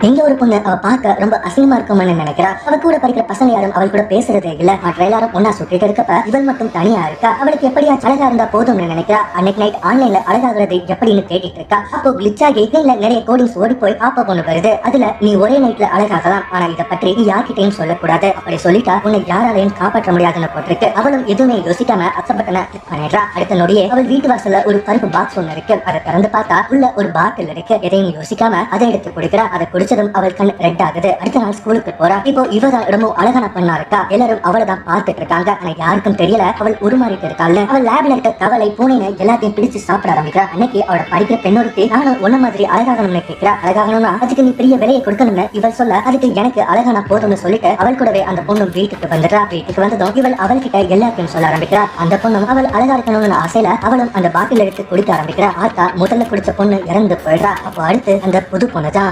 எங்க ஒரு பொண்ணு அவ பார்க்க ரொம்ப அசிங்கமா இருக்கும்னு நினைக்கிறா. அவ கூட படிக்கிற பசங்க யாரும் அவள் கூட பேசுறதே இல்ல. மற்ற எல்லாரும் ஒன்னா சுத்திட்டு இருக்கப்ப இவள் மட்டும் தனியா இருக்கா. அவளுக்கு எப்படியா அழகா இருந்தா போதும்னு நினைக்கிறா. அன்னைக்கு நைட் ஆன்லைன்ல அழகாகிறது எப்படின்னு கேட்டுட்டு இருக்கா. அப்போ கிளிச் ஆகி கையில நிறைய கோடிங்ஸ் ஓடி போய் பாப்பா பொண்ணு வருது. அதுல நீ ஒரே நைட்ல அழகாகலாம் ஆனா இதை பற்றி நீ யார்கிட்டையும் சொல்லக்கூடாது. அப்படி சொல்லிட்டா உன்னை யாராலையும் காப்பாற்ற முடியாதுன்னு போட்டிருக்கு. அவளும் எதுவுமே யோசிக்காம அக்செப்ட் பட்டன கிளிக் பண்ணிடுறா. அடுத்த நொடியே அவள் வீட்டு வாசல்ல ஒரு கருப்பு பாக்ஸ் ஒண்ணு இருக்கு. அதை திறந்து பார்த்தா உள்ள ஒரு பாட்டில் இருக்கு. எதையும் யோசிக்காம அதை எடுத்து கொடுக்கிறா. அதை குடிச்சதும் அவள் கண் ரெட் ஆகுது அடுத்த நாள் ஸ்கூலுக்கு போறா. இப்போ இவதான் ரொம்ப அழகான பொண்ணா இருக்கா எல்லாரும் அவளை தான் பார்த்துட்டு இருக்காங்க ஆனா யாருக்கும் தெரியல. அவள் உருமாறிட்டு இருக்காள் அவள் லேப்ல இருக்க கவலை பூனைன்னு எல்லாத்தையும் பிடிச்சு சாப்பிட ஆரம்பிக்கிறா. அன்னைக்கு அவளை படிக்கிற பெண்ணொருத்தி நானும் உன்ன மாதிரி அழகாகணும்னு கேட்கிறா அழகாகணும்னா அதுக்கு நீ பெரிய விலையை கொடுக்கணும்னு இவள் சொல்ல அதுக்கு எனக்கு அழகான போதும்னு சொல்லிட்டு அவள் கூடவே அந்த பொண்ணும் வீட்டுக்கு வந்துடுறா. வீட்டுக்கு வந்ததும் இவள் அவள்கிட்ட எல்லாத்தையும் சொல்ல ஆரம்பிக்கிறா. அந்த பொண்ணும் அவள் அழகா இருக்கணும்னு ஆசையில அவளும் அந்த பாட்டில் எடுத்து குடிக்க ஆரம்பிக்கிறா. ஆத்தா முதல்ல குடிச்ச பொண்ணு இறந்து போயிடுறா. அப்போ அடுத்து அந்த புது பொண்ணு தான்.